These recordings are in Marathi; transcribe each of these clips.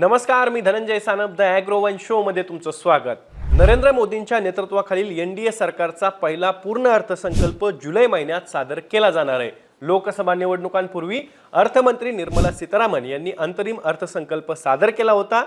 नमस्कार मी Dhananjay Sanap the Agrowon show मध्ये तुमचं स्वागत. नरेंद्र मोदींच्या नेतृत्वाखालील एन डी ए सरकारचा पहिला पूर्ण अर्थसंकल्प जुलै महिन्यात सादर केला जाणार आहे. लोकसभा निवडणुकांपूर्वी अर्थमंत्री निर्मला सीतारामन यांनी अंतरिम अर्थसंकल्प सादर केला होता.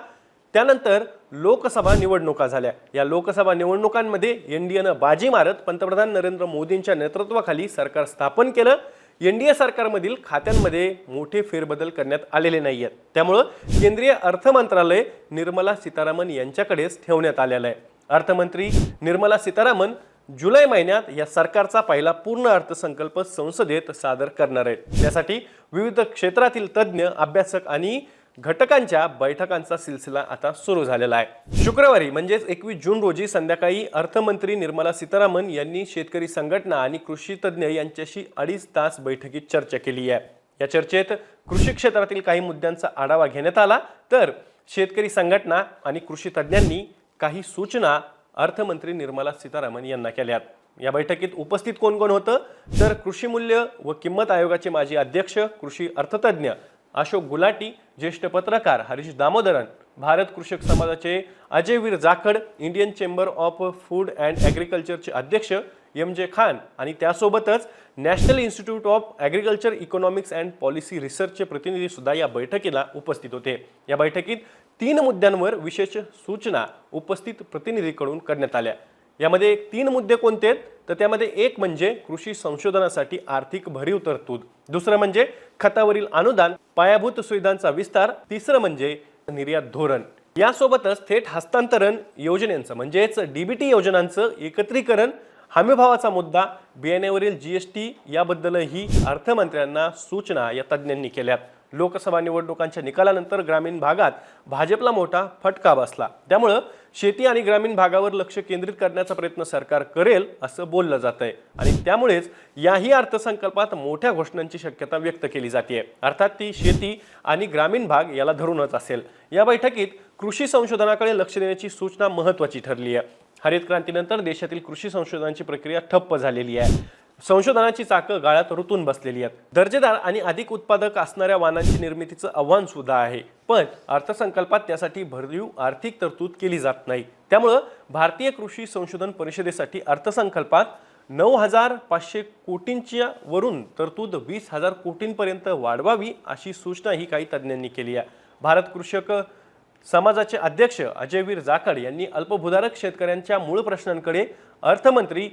त्यानंतर लोकसभा निवडणुका झाल्या. या लोकसभा निवडणुकांमध्ये एनडीएनं बाजी मारत पंतप्रधान नरेंद्र मोदींच्या नेतृत्वाखाली सरकार स्थापन केलं. एन डी ए सरकारमधील खात्यांमध्ये मोठे फेरबदल करण्यात आलेले नाही आहेत त्यामुळं केंद्रीय अर्थ मंत्रालय निर्मला सीतारामन यांच्याकडेच ठेवण्यात आलेलं आहे. अर्थमंत्री निर्मला सीतारामन जुलै महिन्यात या सरकारचा पहिला पूर्ण अर्थसंकल्प संसदेत सादर करणार आहेत. त्यासाठी विविध क्षेत्रातील तज्ज्ञ अभ्यासक आणि घटकांच्या बैठकांचा सिलसिला आता सुरू झालेला आहे. शुक्रवारी म्हणजेच एकवीस जून रोजी संध्याकाळी अर्थमंत्री निर्मला सीतारामन यांनी शेतकरी संघटना आणि कृषी तज्ज्ञ यांच्याशी अडीच तास बैठकीत चर्चा केली आहे. या चर्चेत कृषी क्षेत्रातील काही मुद्द्यांचा आढावा घेण्यात आला. तर शेतकरी संघटना आणि कृषी तज्ज्ञांनी काही सूचना अर्थमंत्री निर्मला सीतारामन यांना केल्यात. या बैठकीत उपस्थित कोण कोण होतं? तर कृषी मूल्य व किंमत आयोगाचे माजी अध्यक्ष कृषी अर्थतज्ञ अशोक गुलाटी ज्येष्ठ पत्रकार हरीश दामोदरन भारत कृषक समाजाचे Ajayvir Jakhar Indian chamber of food and ॲग्रिकल्चरचे अध्यक्ष एम जे खान आणि त्यासोबतच national institute of agriculture economics and policy रिसर्चचे प्रतिनिधी सुद्धा या बैठकीला उपस्थित होते. या बैठकीत तीन मुद्द्यांवर विशेष सूचना उपस्थित प्रतिनिधीकडून करण्यात आल्या. यामध्ये तीन मुद्दे कोणते आहेत? तर त्यामध्ये एक म्हणजे कृषी संशोधनासाठी आर्थिक भरीव तरतूद. दुसरं म्हणजे खतावरील अनुदान पायाभूत सुविधांचा विस्तार. तिसरं म्हणजे निर्यात धोरण. यासोबतच थेट हस्तांतरण योजनेचं म्हणजेच डीबीटी योजनांचं एकत्रीकरण हमीभावाचा मुद्दा बियाण्यावरील जीएसटी याबद्दलही अर्थमंत्र्यांना सूचना या तज्ज्ञांनी केल्यात लोकसभा निवडणुकांच्या निकालानंतर ग्रामीण भागात भाजपला मोठा फटका बसला. त्यामुळं शेती आणि ग्रामीण भागावर लक्ष केंद्रित करण्याचा प्रयत्न सरकार करेल असं बोललं जात आहे आणि त्यामुळेच याही अर्थसंकल्पात मोठ्या घोषणांची शक्यता व्यक्त केली जाते अर्थात ती शेती आणि ग्रामीण भाग याला धरूनच असेल. या बैठकीत कृषी संशोधनाकडे लक्ष देण्याची सूचना महत्त्वाची ठरली आहे हरित क्रांतीनंतर देशातील कृषी संशोधनाची प्रक्रिया ठप्प झालेली आहे. संशोधनाची चाकं गाळ्यात रुतून बसलेली आहेत. दर्जेदार आणि अधिक उत्पादक असणाऱ्या वाहनांची निर्मितीचं आव्हान सुद्धा आहे. पण अर्थसंकल्पात त्यासाठी भरीव आर्थिक तरतूद केली जात नाही. त्यामुळं भारतीय कृषी संशोधन परिषदेसाठी अर्थसंकल्पात नऊ हजार पाचशे कोटींच्या वरून तरतूद वीस हजार कोटींपर्यंत वाढवावी अशी सूचनाही काही तज्ज्ञांनी केली आहे. भारत कृषक समाजाचे अध्यक्ष अजयवीर जाखड यांनी अल्पभूधारक शेतकऱ्यांच्या मूळ प्रश्नांकडे अर्थमंत्री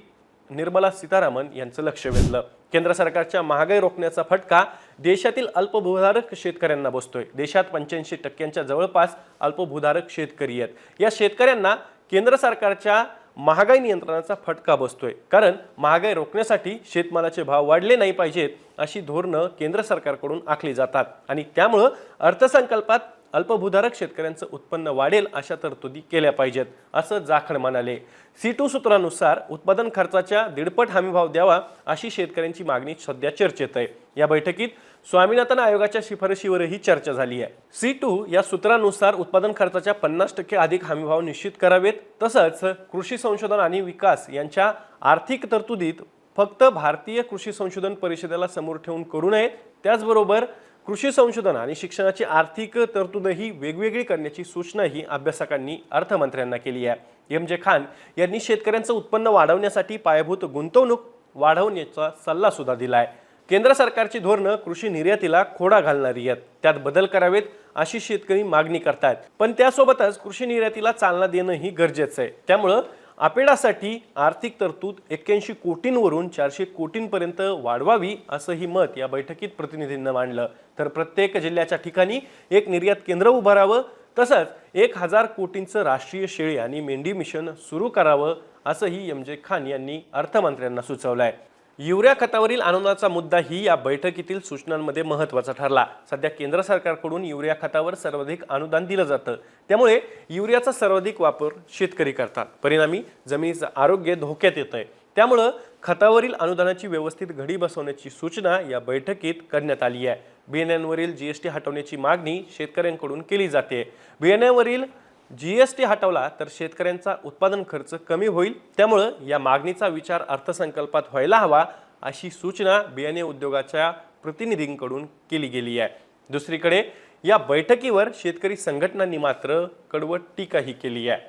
निर्मला सीतारामन यांचं लक्ष वेधलं. केंद्र सरकारच्या महागाई रोखण्याचा फटका देशातील अल्पभूधारक शेतकऱ्यांना बसतोय. देशात पंच्याऐंशी टक्क्यांच्या जवळपास अल्पभूधारक शेतकरी आहेत. या शेतकऱ्यांना केंद्र सरकारच्या महागाई नियंत्रणाचा फटका बसतोय. कारण महागाई रोखण्यासाठी शेतमालाचे भाव वाढले नाही पाहिजेत अशी धोरणं केंद्र सरकारकडून आखली जातात. आणि त्यामुळं अर्थसंकल्पात अल्पभूधारक शेतकऱ्यांचं उत्पन्न वाढेल अशा तरतुदी केल्या पाहिजेत असं जाखड म्हणाले. सी टू सूत्रानुसार उत्पादन खर्चाच्या दीडपट हमीभाव द्यावा अशी शेतकऱ्यांची मागणी सध्या चर्चेत आहे. या बैठकीत स्वामीनाथन आयोगाच्या शिफारशीवरही चर्चा झाली आहे. सी टू या सूत्रानुसार उत्पादन खर्चाच्या पन्नास टक्के अधिक हमीभाव निश्चित करावेत तसंच कृषी संशोधन आणि विकास यांच्या आर्थिक तरतुदीत फक्त भारतीय कृषी संशोधन परिषदेला समोर ठेवून करू नये. त्याचबरोबर कृषी संशोधन आणि शिक्षणाची आर्थिक तरतूदही वेगवेगळी करण्याची सूचनाही अभ्यासकांनी अर्थमंत्र्यांना केली आहे. एम जे खान यांनी शेतकऱ्यांचं उत्पन्न वाढवण्यासाठी पायाभूत गुंतवणूक वाढवण्याचा सल्ला सुद्धा दिला आहे केंद्र सरकारची धोरणं कृषी निर्यातीला खोडा घालणारी आहेत. त्यात बदल करावेत अशी शेतकरी मागणी करतायत. पण त्यासोबतच कृषी निर्यातीला चालना देणंही गरजेचं आहे. त्यामुळं आपेडासाठी आर्थिक तरतूद एक्क्याऐंशी कोटींवरून चारशे कोटींपर्यंत वाढवावी असंही मत या बैठकीत प्रतिनिधींना मांडलं. तर प्रत्येक जिल्ह्याच्या ठिकाणी एक निर्यात केंद्र उभारावं तसंच एक हजार कोटींचं राष्ट्रीय शेळी आणि मेंढी मिशन सुरू करावं असंही एम जे खान यांनी अर्थमंत्र्यांना सुचवलं आहे युरिया खतावरील अनुदानाचा मुद्दाही या बैठकीतील सूचनांमध्ये महत्त्वाचा ठरला. सध्या केंद्र सरकारकडून युरिया खतावर सर्वाधिक अनुदान दिलं जातं. त्यामुळे युरियाचा सर्वाधिक वापर शेतकरी करतात. परिणामी जमिनीचं आरोग्य धोक्यात येत आहे त्यामुळं खतावरील अनुदानाची व्यवस्थित घडी बसवण्याची सूचना या बैठकीत करण्यात आली आहे. बियाण्यांवरील जीएसटी हटवण्याची मागणी शेतकऱ्यांकडून केली जाते. बियाण्यावरील जी एस टी हटवला तर शेतकऱ्यांचा उत्पादन खर्च कमी होईल. त्यामुळं या मागणीचा विचार अर्थसंकल्पात व्हायला हवा अशी सूचना बियाणे उद्योगाच्या प्रतिनिधींकडून केली गेली आहे. दुसरीकडे या बैठकीवर शेतकरी संघटनांनी मात्र कडवट टीकाही केली आहे.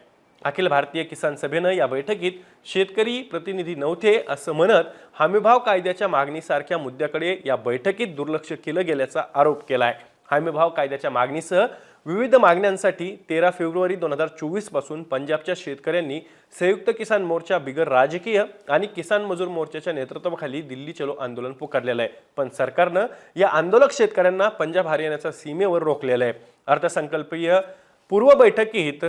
अखिल भारतीय किसान सभेनं या बैठकीत शेतकरी प्रतिनिधी नव्हते असं म्हणत हमीभाव कायद्याच्या मागणीसारख्या मुद्द्याकडे या बैठकीत दुर्लक्ष केलं गेल्याचा आरोप केला आहे हमीभाव कायद्याच्या मागणीसह विविध मागण्यांसाठी तेरा फेब्रुवारी दोन हजार चोवीसपासून पंजाबच्या शेतकऱ्यांनी संयुक्त किसान मोर्चा बिगर राजकीय आणि किसान मजूर मोर्चाच्या नेतृत्वाखाली दिल्ली चलो आंदोलन पुकारलेलं आहे. पण सरकारनं या आंदोलक शेतकऱ्यांना पंजाब हरियाणाच्या सीमेवर रोखलेलं आहे. अर्थसंकल्पीय पूर्व बैठकीत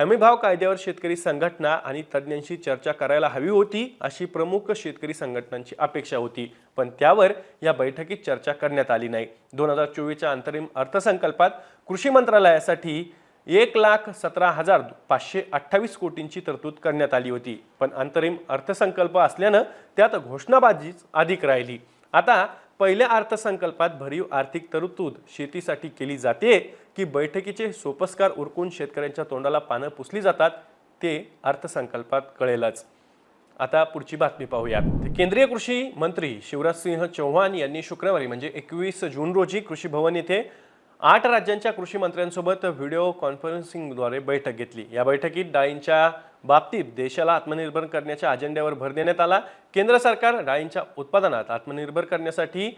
हमीभाव कायद्यावर शेतकरी संघटना आणि तज्ज्ञांशी चर्चा करायला हवी होती अशी प्रमुख शेतकरी संघटनांची अपेक्षा होती. पण त्यावर या बैठकीत चर्चा करण्यात आली नाही. दोन हजार चोवीसच्या अंतरिम अर्थसंकल्पात कृषी मंत्रालयासाठी एक लाख सतरा हजार पाचशे अठ्ठावीस कोटींची तरतूद करण्यात आली होती. पण अंतरिम अर्थसंकल्प असल्यानं त्यात घोषणाबाजीच अधिक राहिली. आता पहिल्या अर्थसंकल्पात भरीव आर्थिक तरतूद शेतीसाठी केली जाते की बैठकीचे सोपस्कार उरकून शेतकऱ्यांच्या तोंडाला पानं पुसली जातात ते अर्थसंकल्पात कळेलच. आता पुढची बातमी पाहूयात. केंद्रीय कृषी मंत्री शिवराज सिंह चौहान यांनी शुक्रवारी म्हणजे एकवीस जून रोजी कृषी भवन येथे आठ राज्यांच्या कृषी मंत्र्यांसोबत व्हिडिओ कॉन्फरन्सिंगद्वारे बैठक घेतली. या बैठकीत डाळींच्या बाबतीत देशाला आत्मनिर्भर करण्याच्या अजेंड्यावर भर देण्यात आला. केंद्र सरकार डाळींच्या उत्पादनात आत्मनिर्भर करण्यासाठी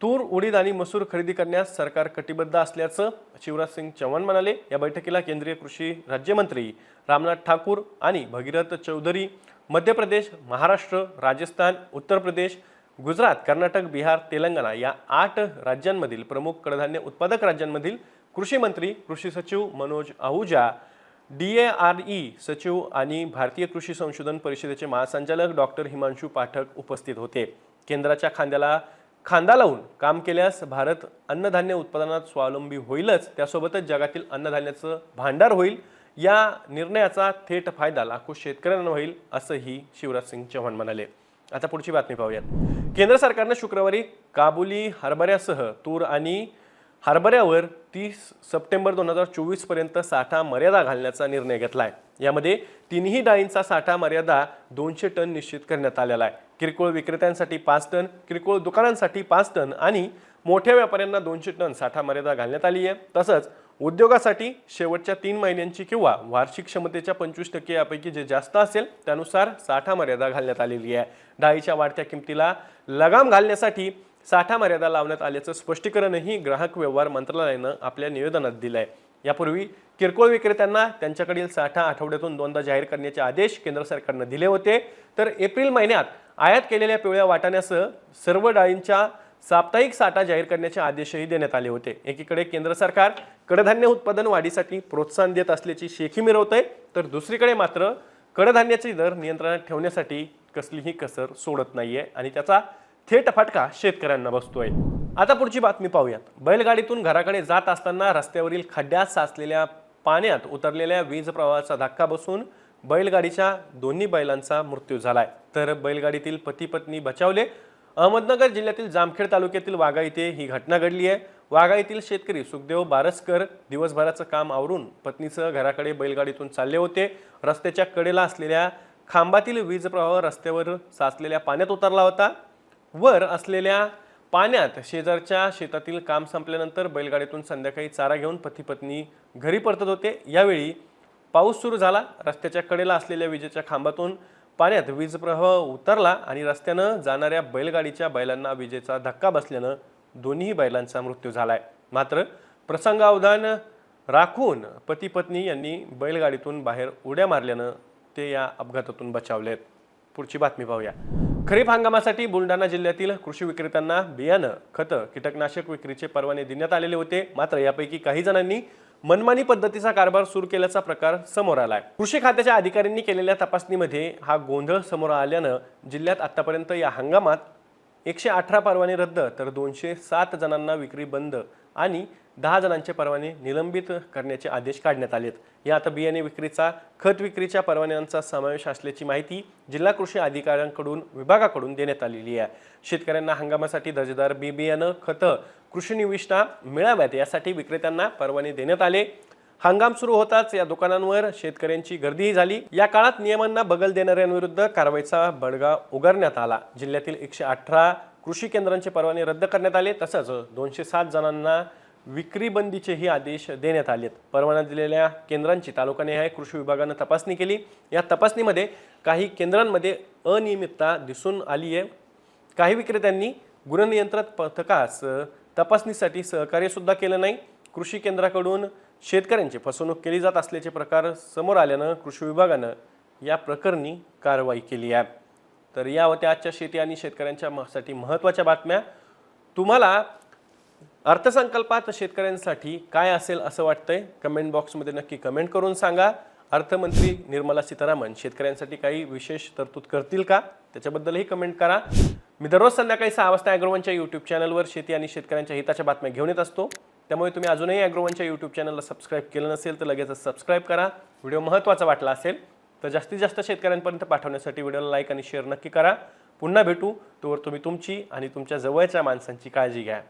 तूर उडीद आणि मसूर खरेदी करण्यास सरकार कटिबद्ध असल्याचं शिवराज सिंग चव्हाण म्हणाले. या बैठकीला केंद्रीय कृषी राज्यमंत्री रामनाथ ठाकूर आणि भगीरथ चौधरी मध्य प्रदेश महाराष्ट्र राजस्थान उत्तर प्रदेश गुजरात कर्नाटक बिहार तेलंगणा या आठ राज्यांमधील प्रमुख कडधान्य उत्पादक राज्यांमधील कृषी मंत्री कृषी सचिव Manoj Ahuja D A R E सचिव आणि भारतीय कृषी संशोधन परिषदेचे महासंचालक डॉक्टर हिमांशू पाठक उपस्थित होते. केंद्राच्या खांद्याला खांदा लावून काम केल्यास भारत अन्नधान्य उत्पादनात स्वावलंबी होईलच त्यासोबतच जगातील अन्नधान्याचं भांडार होईल या निर्णयाचा थेट फायदा लाखो शेतकऱ्यांना होईल असंही शिवराज सिंग चव्हाण म्हणाले. आता पुढची बातमी पाहूयात. केंद्र सरकारनं शुक्रवारी काबुली हरभऱ्यासह तूर आणि हरभऱ्यावर तीस सप्टेंबर दोन हजार चोवीसपर्यंत साठा मर्यादा घालण्याचा निर्णय घेतला आहे यामध्ये तिन्ही डाळींचा साठा मर्यादा दोनशे टन निश्चित करण्यात आलेला आहे. किरकोळ विक्रेत्यांसाठी पाच टन किरकोळ दुकानांसाठी पाच टन आणि मोठ्या व्यापाऱ्यांना दोनशे टन साठा मर्यादा घालण्यात आली आहे. तसंच उद्योगासाठी शेवटच्या तीन महिन्यांची किंवा वार्षिक क्षमतेच्या पंचवीस टक्के यापैकी जे जास्त असेल त्यानुसार साठा मर्यादा घालण्यात आलेली आहे. डाळीच्या वाढत्या किमतीला लगाम घालण्यासाठी साठा मर्यादा लावण्यात आल्याचं स्पष्टीकरणही ग्राहक व्यवहार मंत्रालयानं आपल्या निवेदनात दिलं आहे यापूर्वी किरकोळ विक्रेत्यांना त्यांच्याकडील साठा आठवड्यातून दोनदा जाहीर करण्याचे आदेश केंद्र सरकारनं दिले होते. तर एप्रिल महिन्यात आयात केलेल्या पिवळ्या वाटाण्यासह सर्व डाळींच्या साप्ताहिक साठा जाहीर करण्याचे आदेशही देण्यात आले होते. एकीकडे केंद्र सरकार कडधान्य उत्पादन वाढीसाठी प्रोत्साहन देत असल्याची शेखी मिरवतंय. तर दुसरीकडे मात्र कडधान्याचे दर नियंत्रणात ठेवण्यासाठी कसलीही कसर सोडत नाहीये आणि त्याचा थेट फटका शेतकऱ्यांना बसतोय. आता पुढची बातमी पाहूयात. बैलगाडीतून घराकडे जात असताना रस्त्यावरील खड्ड्यात साचलेल्या पाण्यात उतरलेल्या वीज प्रवाहाचा धक्का बसून बैलगाडीच्या दोन्ही बैलांचा मृत्यू झालाय. तर बैलगाडीतील पती पत्नी बचावले. अहमदनगर जिल्ह्यातील जामखेड तालुक्यातील वाघा इथे ही घटना घडली आहे. वाघा येथील शेतकरी सुखदेव बारसकर दिवसभराचं काम आवरून पत्नीसह घराकडे बैलगाडीतून चालले होते. रस्त्याच्या कडेला असलेल्या खांबातील वीज प्रवाह रस्त्यावर साचलेल्या पाण्यात उतरला होता. वर असलेल्या पाण्यात शेजारच्या शेतातील काम संपल्यानंतर बैलगाडीतून संध्याकाळी चारा घेऊन पती पत्नी घरी परतत होते. यावेळी पाऊस सुरू झाला. रस्त्याच्या कडेला असलेल्या विजेच्या खांबातून पाण्यात वीज प्रवाह उतरला आणि रस्त्यानं जाणाऱ्या बैलगाडीच्या बैलांना विजेचा धक्का बसल्यानं दोन्ही बैलांचा मृत्यू झालाय. मात्र प्रसंगावधान राखून पती पत्नी यांनी बैलगाडीतून बाहेर उड्या मारल्यानं ते या अपघातातून बचावलेत. पुढची बातमी पाहूया. खरीप हंगामासाठी बुलढाणा जिल्ह्यातील कृषी विक्रेत्यांना बियाणं खतं कीटकनाशक विक्रीचे परवाने देण्यात आलेले होते. मात्र यापैकी काही जणांनी मनमानी पद्धतीचा कारभार सुरू केल्याचा प्रकार समोर आला आहे कृषी खात्याच्या अधिकाऱ्यांनी केलेल्या तपासणीमध्ये हा गोंधळ समोर आल्यानं जिल्ह्यात आतापर्यंत या हंगामात एकशे अठरा परवाने रद्द तर दोनशे सात जणांना विक्री बंद आणि दहा जणांचे परवाने निलंबित करण्याचे आदेश काढण्यात आलेत. यात बियाणे विक्रीचा खत विक्रीच्या परवान्यांचा समावेश असल्याची माहिती जिल्हा कृषी अधिकाऱ्यांकडून विभागाकडून देण्यात आलेली आहे. शेतकऱ्यांना हंगामासाठी दर्जेदार बी बियाणं खतं कृषी निविष्ठा मिळाव्यात यासाठी विक्रेत्यांना परवाने देण्यात आले. हंगाम सुरू होताच या दुकानांवर शेतकऱ्यांची गर्दीही झाली. या काळात नियमांना बगल देणाऱ्यांविरुद्ध कारवाईचा बडगा उगारण्यात आला. जिल्ह्यातील एकशे अठरा कृषी केंद्रांचे परवाने रद्द करण्यात आले तसंच दोनशे सात जणांना विक्री बंदीचेही आदेश देण्यात आलेत. परवाना दिलेल्या केंद्रांची तालुकानिहाय कृषी विभागानं तपासणी केली. या तपासणीमध्ये काही केंद्रांमध्ये अनियमितता दिसून आली आहे. काही विक्रेत्यांनी गुणनियंत्रण पथकास तपासणीसाठी सहकार्यसुद्धा केलं नाही. कृषी केंद्राकडून शेतकऱ्यांची फसवणूक केली जात असल्याचे प्रकार समोर आल्यानं कृषी विभागानं या प्रकरणी कारवाई केली आहे. तर या होत्या आजच्या शेती आणि शेतकऱ्यांच्या म- साठी महत्त्वाच्या बातम्या. तुम्हाला अर्थसंकल्पात शेतकऱ्यांसाठी काय असेल असं वाटतंय? कमेंट बॉक्समध्ये नक्की कमेंट करून सांगा. अर्थमंत्री निर्मला सीतारामन शेतकऱ्यांसाठी काही विशेष तरतूद करतील का? त्याच्याबद्दलही कमेंट करा. मी दररोज संध्याकाळी सहा वाजता ॲग्रोवनच्या यूट्यूब चॅनलवर शेती आणि शेतकऱ्यांच्या हिताच्या बातम्या घेऊन येत असतो. त्यामुळे तुम्ही अजूनही ॲग्रोवनच्या यूट्यूब चॅनलला सबस्क्राईब केलं नसेल तर लगेचच सबस्क्राईब करा. व्हिडिओ महत्त्वाचा वाटला असेल तर जास्तीत जास्त शेतकऱ्यांपर्यंत पाठवण्यासाठी व्हिडिओला लाईक आणि शेअर नक्की करा. पुन्हा भेटू तोवर तुम्ही तुमची आणि तुमच्या जवळच्या माणसांची काळजी घ्या.